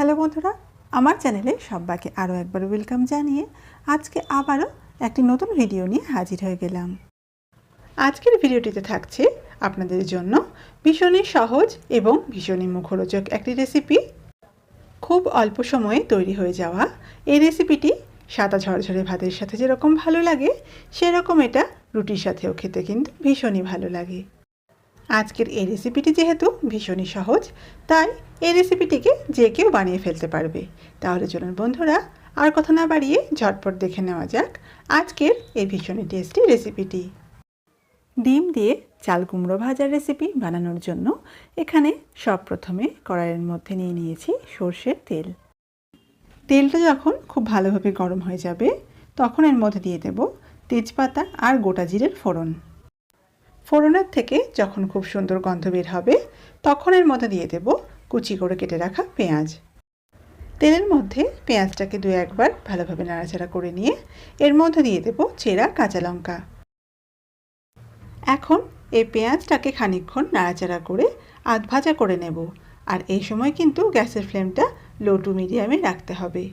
Hello বন্ধুরা, আমার চ্যানেলে সব্বাকে আরও একবার ওয়েলকাম জানিয়ে আজকে আবারও একটি নতুন ভিডিও নিয়ে হাজির হয়ে গেলাম। আজকের ভিডিওটিতে থাকছে আপনাদের জন্য ভীষণই সহজ এবং ভীষণই মুখরোচক একটি রেসিপি খুব অল্প সময়ে তৈরি হয়ে যাওয়া এই রেসিপিটি সাদা ঝরঝরে ভাতের সাথে যেরকম ভালো লাগে, সেরকম এটা রুটির সাথেও খেতে কিন্তু ভীষণই ভালো লাগে। আজকের এই রেসিপিটি যেহেতু ভীষণই সহজ, তাই এই রেসিপিটিকে যে কেউ বানিয়ে ফেলতে পারবে। তাহলে চলুন বন্ধুরা, আর কথা না বাড়িয়ে ঝটপট দেখে নেওয়া যাক আজকের এই ভীষণই টেস্টি রেসিপিটি ডিম দিয়ে চাল কুমড়ো ভাজার রেসিপি বানানোর জন্য এখানে সব প্রথমে কড়াইয়ের মধ্যে নিয়ে নিয়েছি সর্ষের তেল। তেলটা যখন খুব ভালোভাবে গরম হয়ে যাবে, তখন এর মধ্যে দিয়ে দেব তেজপাতা আর গোটা জিরের ফোড়ন। ফোড়নের থেকে যখন খুব সুন্দর গন্ধ বের হবে, তখন এর মধ্যে দিয়ে দেব কুচি করে কেটে রাখা পেঁয়াজ। তেলের মধ্যে পেঁয়াজটাকে দু একবার ভালোভাবে নাড়াচাড়া করে নিয়ে, এর মধ্যে দিয়ে দেব চেরা কাঁচা লঙ্কা। এখন এই পেঁয়াজটাকে খানিকক্ষণ নাড়াচাড়া করে আধ ভাজা করে নেব, আর এই সময় কিন্তু গ্যাসের ফ্লেমটা লো টু মিডিয়ামে রাখতে হবে।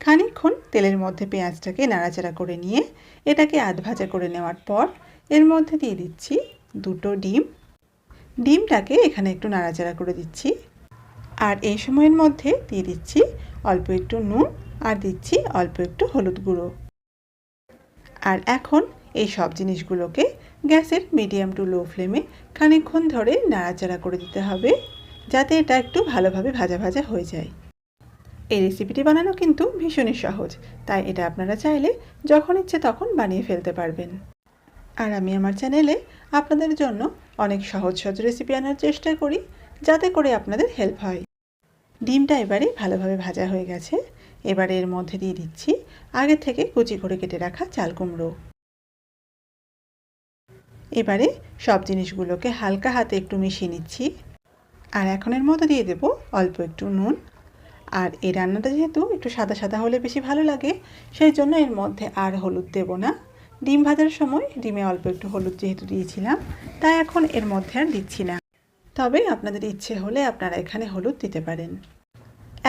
খানিকক্ষণ তেলের মধ্যে পেঁয়াজটাকে নাড়াচাড়া করে নিয়ে, এটাকে আধ ভাজা করে নেওয়ার পর এর মধ্যে দিয়ে দিচ্ছি দুটো ডিম। ডিমটাকে এখানে একটু নাড়াচাড়া করে দিচ্ছি। আর এই সময়ের মধ্যে দিয়ে দিচ্ছি অল্প একটু নুন আর দিচ্ছি অল্প একটু হলুদ গুঁড়ো। আর এখন এই সব জিনিসগুলোকে গ্যাসের মিডিয়াম টু লো ফ্লেমে খানিকক্ষণ ধরে নাড়াচাড়া করে দিতে হবে, যাতে এটা একটু ভালোভাবে ভাজা ভাজা হয়ে যায়। এই রেসিপিটি বানানো কিন্তু ভীষণই সহজ, তাই এটা আপনারা চাইলে যখন ইচ্ছে তখন বানিয়ে ফেলতে পারবেন। আর আমি আমার চ্যানেলে আপনাদের জন্য অনেক সহজ সহজ রেসিপি আনার চেষ্টা করি, যাতে করে আপনাদের হেল্প হয়। ডিমটা এবারে ভালোভাবে ভাজা হয়ে গেছে। এবারে এর মধ্যে দিয়ে দিচ্ছি আগে থেকে কুচি করে কেটে রাখা চাল কুমড়ো। এবারে সব জিনিসগুলোকে হালকা হাতে একটু মিশিয়ে নিচ্ছি। আর এখন এর মধ্যে দিয়ে দেব অল্প একটু নুন। আর এই রান্নাটা যেহেতু একটু সাদা সাদা হলে বেশি ভালো লাগে, সেই জন্য এর মধ্যে আর হলুদ দেব না। ডিম ভাজার সময় ডিমে অল্প একটু হলুদ যেহেতু দিয়েছিলাম, তাই এখন এর মধ্যে আর দিচ্ছি না। তবে আপনাদের ইচ্ছে হলে আপনারা এখানে হলুদ দিতে পারেন।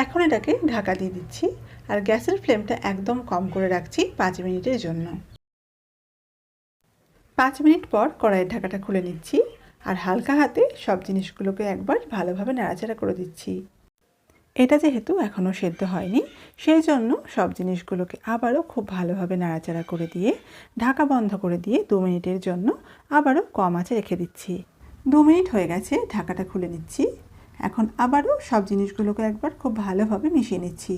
এখন এটাকে ঢাকা দিয়ে দিচ্ছি আর গ্যাসের ফ্লেমটা একদম কম করে রাখছি পাঁচ মিনিটের জন্য। পাঁচ মিনিট পর কড়াইয়ের ঢাকাটা খুলে নিচ্ছি আর হালকা হাতে সব জিনিসগুলোকে একবার ভালোভাবে নাড়াচাড়া করে দিচ্ছি। এটা যেহেতু এখনও সেদ্ধ হয়নি, সেই জন্য সব জিনিসগুলোকে আবারও খুব ভালোভাবে নাড়াচাড়া করে দিয়ে, ঢাকা বন্ধ করে দিয়ে দু মিনিটের জন্য আবারও কম আঁচে রেখে দিচ্ছি। দু মিনিট হয়ে গেছে, ঢাকাটা খুলে নিচ্ছি। এখন আবারও সব জিনিসগুলোকে একবার খুব ভালোভাবে মিশিয়ে নিচ্ছি।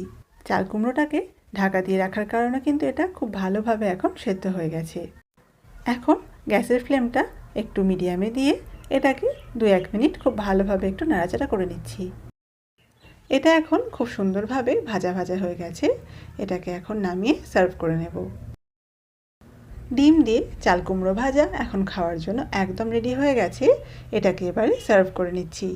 চাল কুমড়োটাকে ঢাকা দিয়ে রাখার কারণে কিন্তু এটা খুব ভালোভাবে এখন সেদ্ধ হয়ে গেছে। এখন গ্যাসের ফ্লেমটা একটু মিডিয়ামে দিয়ে এটাকে দু এক মিনিট খুব ভালোভাবে একটু নাড়াচাড়া করে নিচ্ছি। এটা এখন খুব সুন্দরভাবে ভাজা ভাজা হয়ে গেছে। এটাকে এখন নামিয়ে সার্ভ করে নেব। ডিম দিয়ে চাল কুমড়ো ভাজা এখন খাওয়ার জন্য একদম রেডি হয়ে গেছে। এটাকে এবারে সার্ভ করে নিচ্ছি।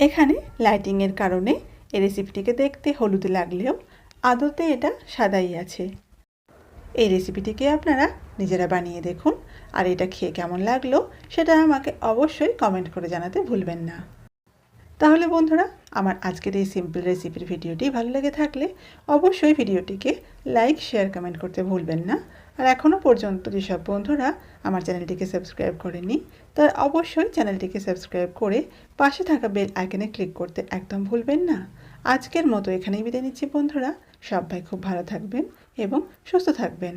এখানে লাইটিংয়ের কারণে এই রেসিপিটিকে দেখতে হলুদ লাগলেও আদতে এটা সাদাই আছে। এই রেসিপিটিকে আপনারা নিজেরা বানিয়ে দেখুন। আর এটা খেয়ে কেমন লাগল সেটা আমাকে অবশ্যই কমেন্ট করে জানাতে ভুলবেন না। তাহলে বন্ধুরা, আমার আজকের এই সিম্পল রেসিপির ভিডিওটি ভালো লেগে থাকলে অবশ্যই ভিডিওটিকে লাইক শেয়ার কমেন্ট করতে ভুলবেন না। আর এখনও পর্যন্ত যেসব বন্ধুরা আমার চ্যানেলটিকে সাবস্ক্রাইব করেনি তারা অবশ্যই চ্যানেলটিকে সাবস্ক্রাইব করে পাশে থাকা বেল আইকনে ক্লিক করতে একদম ভুলবেন না। আজকের মতো এখানেই বিদায় নিচ্ছি বন্ধুরা। সবাই খুব ভালো থাকবেন এবং সুস্থ থাকবেন।